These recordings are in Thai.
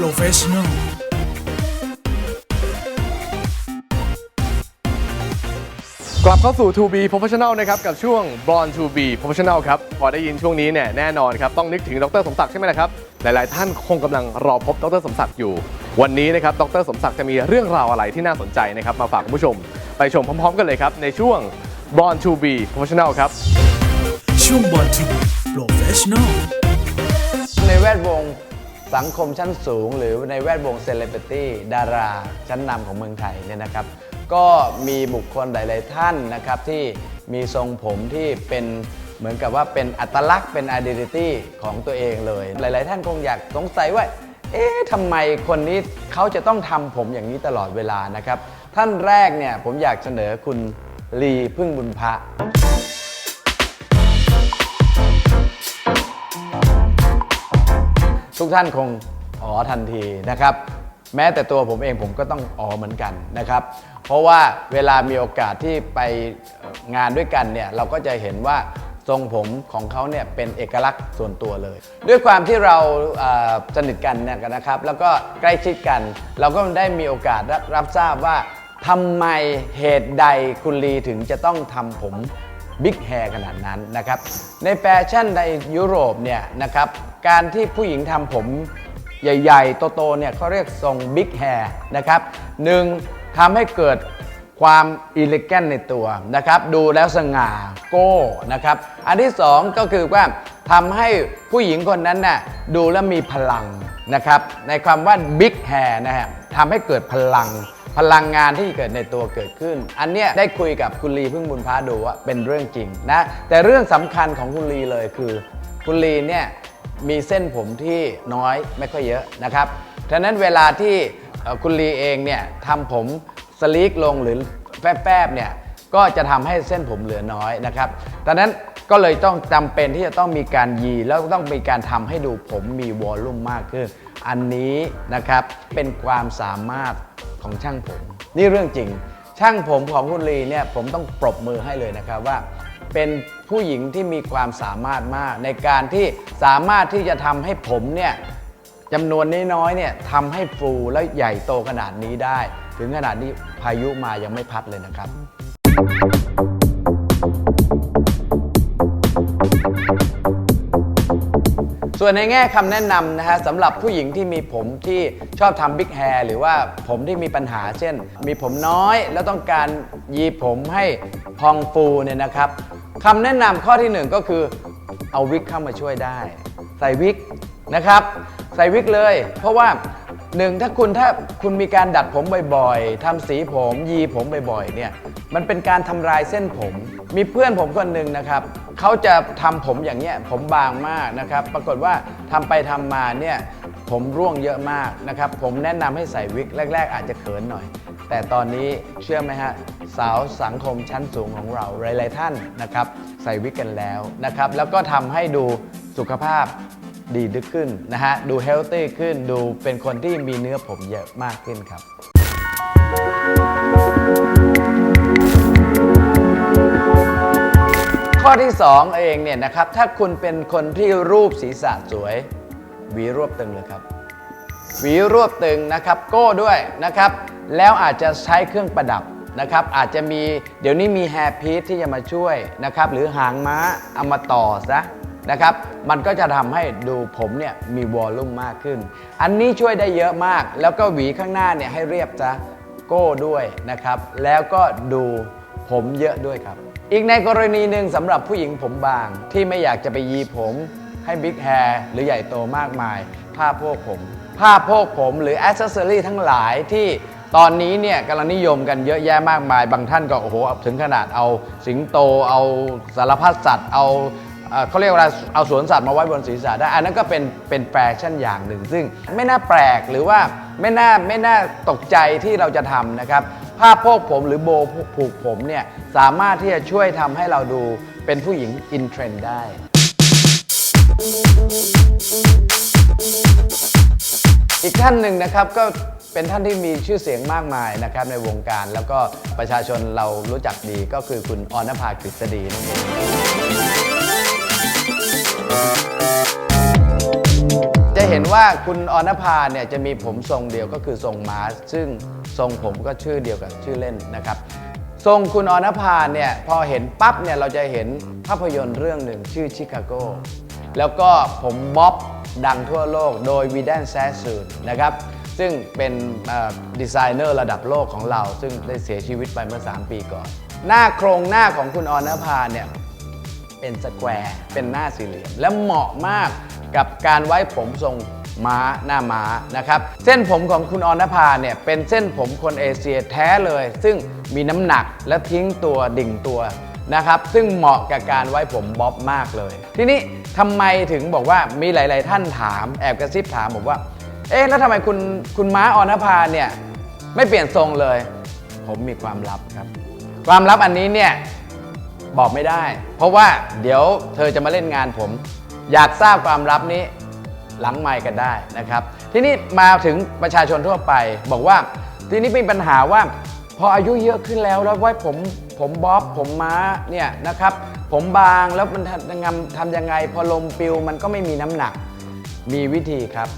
professional กลับเข้าสู่ To Be Professional นะครับกับช่วง Born to Be Professional ครับ พอได้ยินช่วงนี้เนี่ยแน่นอนครับ ต้องนึกถึงดรสมศักดิ์ใช่ไหมล่ะครับ หลาย ๆ ท่านคงกำลังรอพบดรสมศักดิ์อยู่ วันนี้นะครับดรสมศักดิ์จะมีเรื่องราวอะไรที่น่าสนใจนะครับ มาฝากคุณผู้ชม ไปชมพร้อม ๆ กันเลยครับ ในช่วง Born to Be Professional ครับ ช่วงบอลทู professional ในแวดวง สังคมชั้นสูง หรือในแวดวงเซเลบริตี้ดาราชั้นนำของเมืองไทยเนี่ยนะครับ ก็มีบุคคลหลาย ๆ ท่านนะครับที่มีทรงผมที่เป็นเหมือนกับว่าเป็นอัตลักษณ์เป็น identity ของตัวเองเลย หลาย ๆ ท่านคงอยากสงสัยว่า เอ๊ะทำไมคนนี้เขาจะต้องทำผมอย่างนี้ตลอดเวลานะครับ ท่านแรกเนี่ยผมอยากเสนอคุณลีพึ่งบุญพระ ทุกท่านคงอ๋อทันทีนะครับ แม้แต่ตัวผมเองผมก็ต้องอ๋อเหมือนกันนะครับ เพราะว่าเวลามีโอกาสที่ไปงานด้วยกันเนี่ยเราก็จะเห็นว่าทรงผมของเขาเนี่ยเป็นเอกลักษณ์ส่วนตัวเลย ด้วยความที่เราสนิทกันเนี่ยนะครับ แล้วก็ใกล้ชิดกัน เราก็ได้มีโอกาสรับรับทราบว่าทำไมเหตุใดคุณลีถึงจะต้องทำผมบิ๊กแฮร์ขนาดนั้นนะครับ ในแฟชั่นในยุโรปเนี่ยนะครับ การที่ผู้หญิงทำผมใหญ่ๆ โตๆเนี่ยเขาเรียกทรงบิ๊กแฮร์นะครับหนึ่งทำให้เกิดความอิเลก a n ในตัวนะครับ ดูแล้วสง่าโก้นะครับ อันที่สองก็คือว่าทำให้ผู้หญิงคนนั้นน่ะดูแล้วมีพลังนะครับ ในความว่าบิ๊กแฮร์นะฮะทำให้เกิดพลังพลังงานที่เกิดในตัวเกิดขึ้น อันเนี้ยได้คุยกับคุณลีพึ่งบุญพาดูว่าเป็นเรื่องจริงนะ แต่เรื่องสำคัญของคุณลีเลยคือ คุณลีเนี่ย มีเส้นผมที่น้อยไม่ค่อยเยอะนะครับฉะนั้นเวลาที่คุณลีเองเนี่ยทำผมสลีกลงหรือแฟบๆเนี่ยก็จะทำให้เส้นผมเหลือน้อยนะครับดังนั้นก็เลยต้องจำเป็นที่จะต้องมีการยีแล้วต้องมีการทำให้ดูผมมีวอลลุ่มมากขึ้น อันนี้นะครับเป็นความสามารถของช่างผม นี่เรื่องจริง ช่างผมของคุณลีเนี่ยผมต้องปรบมือให้เลยนะครับว่า เป็นผู้หญิงที่มีความสามารถมาก ในการที่สามารถที่จะทำให้ผมเนี่ยจำนวนน้อยๆเนี่ยทำให้ฟูแล้วใหญ่โตขนาดนี้ได้ ถึงขนาดนี้พายุมายังไม่พัดเลยนะครับ ส่วนในแง่คำแนะนำนะฮะสำหรับผู้หญิงที่มีผมที่ชอบทำบิ๊กแฮร์หรือว่าผมที่มีปัญหาเช่น มีผมน้อยแล้วต้องการยีผมให้พองฟูเนี่ยนะครับ คำแนะนำข้อที่หนึ่งก็คือ เอาวิกเข้ามาช่วยได้ ใส่วิกนะครับ ใส่วิกเลย เพราะว่าหนึ่งถ้าคุณถ้าคุณมีการดัดผมบ่อยๆทำสีผมยีผมบ่อยๆเนี่ยมันเป็นการทำลายเส้นผม มีเพื่อนผมคนหนึ่งนะครับเขาจะทำผมอย่างเงี้ยผมบางมากนะครับ ปรากฏว่าทำไปทำมาเนี่ยผมร่วงเยอะมากนะครับ ผมแนะนำให้ใส่วิกแรก ๆ อาจจะเขินหน่อย แต่ตอนนี้เชื่อไหมฮะสาวสังคมชั้นสูงของเราหลายๆท่านนะครับ ใส่วิกกันแล้วนะครับ แล้วก็ทำให้ดูสุขภาพดีดึกขึ้นนะฮะ ดูเฮลตี้ขึ้นดูเป็นคนที่มีเนื้อผมเยอะมากขึ้นครับ ข้อที่ 2 เองเนี่ยนะครับ ถ้าคุณเป็นคนที่รูปศีรษะสวยหวีรวบตึงเลยครับหวีรวบตึงนะครับ โก้ด้วยนะครับ แล้วอาจจะใช้เครื่องประดับนะครับ อาจจะมีเดี๋ยวนี้มีแฮร์พีซที่จะมาช่วยนะครับ หรือหางม้าเอามาต่อซะนะครับ มันก็จะทำให้ดูผมเนี่ยมีวอลลุ่มมากขึ้น อันนี้ช่วยได้เยอะมาก แล้วก็หวีข้างหน้าเนี่ยให้เรียบซะโก้ด้วยนะครับ แล้วก็ดูผมเยอะด้วยครับ อีกในกรณีหนึ่งสำหรับผู้หญิงผมบาง ที่ไม่อยากจะไปยีผมให้บิ๊กแฮร์หรือใหญ่โตมากมาย ผ้าโพกผม ผ้าโพกผมหรืออ c เซสซอรีทั้งหลายที่ ตอนนี้เนี่ยกำลังนิยมกันเยอะแยะมากมาย บางท่านก็โอ้โหถึงขนาดเอาสิงโตเอาสารพัดสัตว์เอาเขาเรียกว่าเอาสวนสัตว์มาไว้บนศีรษะได้ อันนั้นก็เป็นเป็นแฟชั่นอย่างหนึ่ง ซึ่งไม่น่าแปลกหรือว่าไม่น่าไม่น่าตกใจที่เราจะทำนะครับ ผ้าโพกผมหรือโบผูกผมเนี่ยสามารถที่จะช่วยทำให้เราดูเป็นผู้หญิงอินเทรนด์ได้ อีกท่านหนึ่งนะครับก็ เป็นท่านที่มีชื่อเสียงมากมายนะครับในวงการ แล้วก็ประชาชนเรารู้จักดีก็คือคุณออนภากฤษฎีนั่นเองจะเห็นว่าคุณออนภาเนี่ยจะมีผมทรงเดียวก็คือทรงมาสซึ่งทรงผมก็ชื่อเดียวกับชื่อเล่นนะครับ ทรงคุณออนภาเนี่ยพอเห็นปั๊บเนี่ยเราจะเห็นภาพยนตร์เรื่องหนึ่งชื่อชิคาโกแล้วก็ผมบ๊อบดังทั่วโลกโดยวีแดนแซสซูนนะครับ ซึ่งเป็นดีไซเนอร์ระดับโลกของเรา ซึ่งได้เสียชีวิตไปเมื่อ 3 ปีก่อน หน้าโครงหน้าของคุณออนภาเนี่ยเป็นสแควร์ เป็นหน้าสี่เหลี่ยม และเหมาะมากกับการไว้ผมทรงม้าหน้าม้านะครับ เส้นผมของคุณออนภาเนี่ยเป็นเส้นผมคนเอเชียแท้เลย ซึ่งมีน้ำหนักและทิ้งตัวดิ่งตัวนะครับ ซึ่งเหมาะกับการไว้ผมบ๊อบมากเลย ทีนี้ทำไมถึงบอกว่ามีหลาย ๆ ท่านถามแอบกระซิบถามผมว่า เอ๊ะแล้วทำไมคุณคุณม้าออนภาเนี่ยไม่เปลี่ยนทรงเลย ผมมีความลับครับ ความลับอันนี้เนี่ยบอกไม่ได้ เพราะว่าเดี๋ยวเธอจะมาเล่นงานผม อยากทราบความลับนี้หลังไมค์กันได้นะครับ ทีนี้มาถึงประชาชนทั่วไป บอกว่าทีนี้มีปัญหาว่า พออายุเยอะขึ้นแล้วแล้วไว้ผมผมบ๊อบผมม้าเนี่ยนะครับ ผมบางแล้วมันทำยังทำยังไง พอลมปิวมันก็ไม่มีน้ำหนัก มีวิธีครับ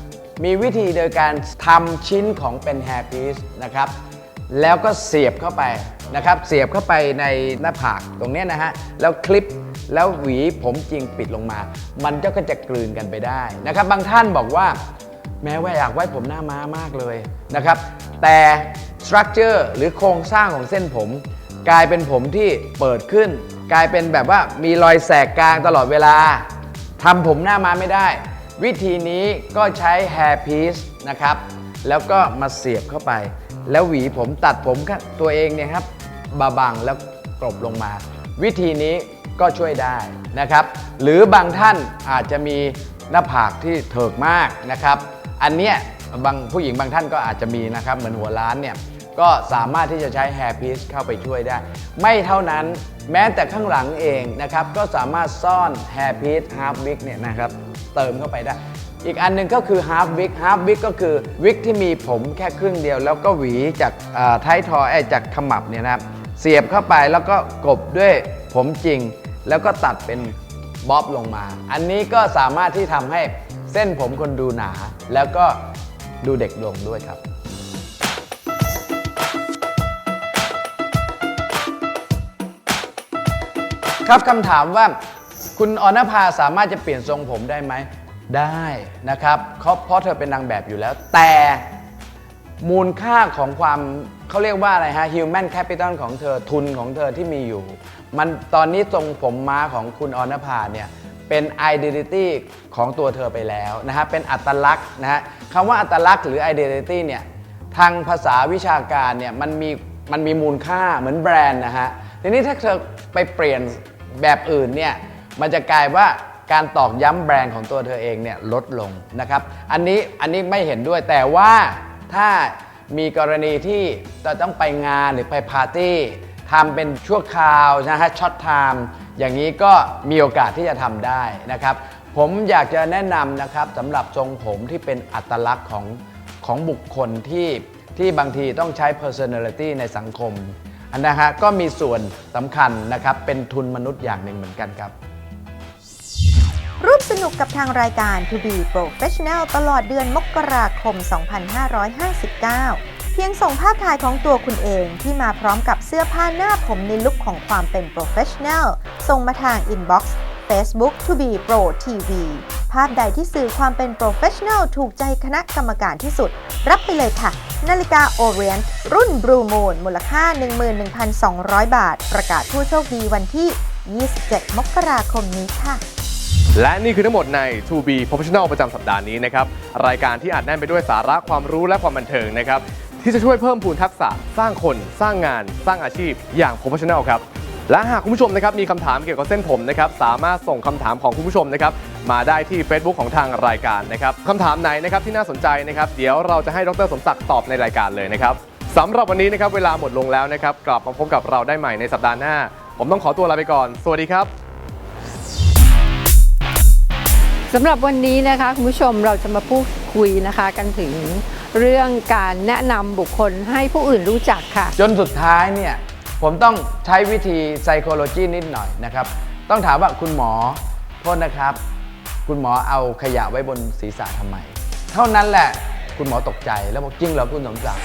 มีวิธีโดยการทำชิ้นของเป็นแฮร์พีซนะครับ แล้วก็เสียบเข้าไปนะครับ เสียบเข้าไปในหน้าผากตรงนี้นะฮะ แล้วคลิปแล้วหวีผมจริงปิดลงมา มันก็จะกลืนกันไปได้นะครับ บางท่านบอกว่า แม้ว่าอยากไว้ผมหน้าม้ามากเลยนะครับ แต่สตรัคเจอร์หรือโครงสร้างของเส้นผม กลายเป็นผมที่เปิดขึ้น กลายเป็นแบบว่ามีรอยแสกกลางตลอดเวลาทำผมหน้าม้าไม่ได้ วิธีนี้ก็ใช้ hair piece นะครับ แล้วก็มาเสียบเข้าไป แล้วหวีผมตัดผมตัวเองเนี่ยครับบาบังแล้วกลบลงมา วิธีนี้ก็ช่วยได้นะครับ หรือบางท่านอาจจะมีหน้าผากที่เถิกมากนะครับ อันเนี้ยบางผู้หญิงบางท่านก็อาจจะมีนะครับ เหมือนหัวล้านเนี่ยก็สามารถที่จะใช้ hair piece เข้าไปช่วยได้ ไม่เท่านั้นแม้แต่ข้างหลังเองนะครับ ก็สามารถซ่อน hair piece half wig เนี่ยนะครับ เติมเข้าไปได้ อีกอันหนึ่งก็คือ half wig half wig ก็คือวิกที่มีผมแค่ครึ่งเดียว แล้วก็หวีจากท้ายทอยเอ้ยจากขมับเนี่ยนะครับเสียบเข้าไปแล้วก็กบด้วยผมจริง แล้วก็ตัดเป็นบ๊อบลงมา อันนี้ก็สามารถที่ทำให้เส้นผมคนดูหนา แล้วก็ดูเด็กลงด้วยครับครับคำถามว่า คุณออนภาสามารถจะเปลี่ยนทรงผมได้ไหม ได้นะครับเขาเพราะเธอเป็นนางแบบอยู่แล้ว แต่มูลค่าของความเขาเรียกว่าอะไรฮะ human capital ของเธอทุนของเธอที่มีอยู่ มันตอนนี้ทรงผมม้าของคุณออนภาเนี่ยเป็น identity ของตัวเธอไปแล้วนะฮะเป็นอัตลักษณ์นะฮะคำว่าอัตลักษณ์หรือ identity เนี่ยทางภาษาวิชาการเนี่ยมันมีมันมีมูลค่าเหมือนแบรนด์นะฮะทีนี้ถ้าเธอไปเปลี่ยนแบบอื่นเนี่ย มันจะกลายว่าการตอกย้ำแบรนด์ของตัวเธอเองเนี่ยลดลงนะครับ อันนี้อันนี้ไม่เห็นด้วยแต่ว่าถ้ามีกรณีที่จะต้องไปงานหรือไปปาร์ตี้ทำเป็นชั่วคราวนะฮะช็อตไทม์อย่างนี้ก็มีโอกาสที่จะทำได้นะครับ ผมอยากจะแนะนำนะครับสำหรับทรงผมที่เป็นอัตลักษณ์ของของบุคคลที่ที่บางทีต้องใช้ personality ในสังคมอันนะฮะก็มีส่วนสำคัญนะครับเป็นทุนมนุษย์อย่างหนึ่งเหมือนกันครับ สนุกกับทางรายการ To Be Professional ตลอดเดือนมกราคม 2559 เพียงส่งภาพถ่ายของตัวคุณเองที่มาพร้อมกับเสื้อผ้าหน้าผมในลุคของความเป็น Professional ส่งมาทาง Inbox Facebook To Be Pro TV ภาพใดที่สื่อความเป็น Professional ถูกใจคณะกรรมการที่สุด รับไปเลยค่ะ นาฬิกา Orient รุ่น Blue Moon มูลค่า 11,200 บาท ประกาศผู้โชคดีวันที่ 27 มกราคมนี้ค่ะ และนี่คือทั้งหมดใน To Be Professional ประจำสัปดาห์นี้นะครับ รายการที่อาจแน่นไปด้วยสาระความรู้และความบันเทิงนะครับ ที่จะช่วยเพิ่มพูนทักษะ สร้างคน สร้างงาน สร้างอาชีพ อย่าง Professional ครับ และหากคุณผู้ชมนะครับมีคำถามเกี่ยวกับเส้นผมนะครับสามารถส่งคำถามของคุณผู้ชมนะครับมาได้ที่ Facebook ของทางรายการนะครับคำถามไหนนะครับที่น่าสนใจนะครับเดี๋ยวเราจะให้ดรสมศักดิ์ตอบในรายการเลยนะครับสำหรับวันนี้นะครับเวลาหมดลงแล้วนะครับกลับมาพบกับเราได้ใหม่ในสัปดาห์หน้า ผมต้องขอตัวลาไปก่อน สวัสดีครับ สำหรับวันนี้นะคะคุณผู้ชมเราจะมาพูดคุยนะคะกันถึงเรื่องการแนะนำบุคคลให้ผู้อื่นรู้จักค่ะ จนสุดท้ายเนี่ยผมต้องใช้วิธี psychology นิดหน่อยนะครับ ต้องถามว่าคุณหมอโทษนะครับ คุณหมอเอาขยะไว้บนศีรษะทำไม เท่านั้นแหละคุณหมอตกใจแล้วบอกจริงเหรอคุณสมศักดิ์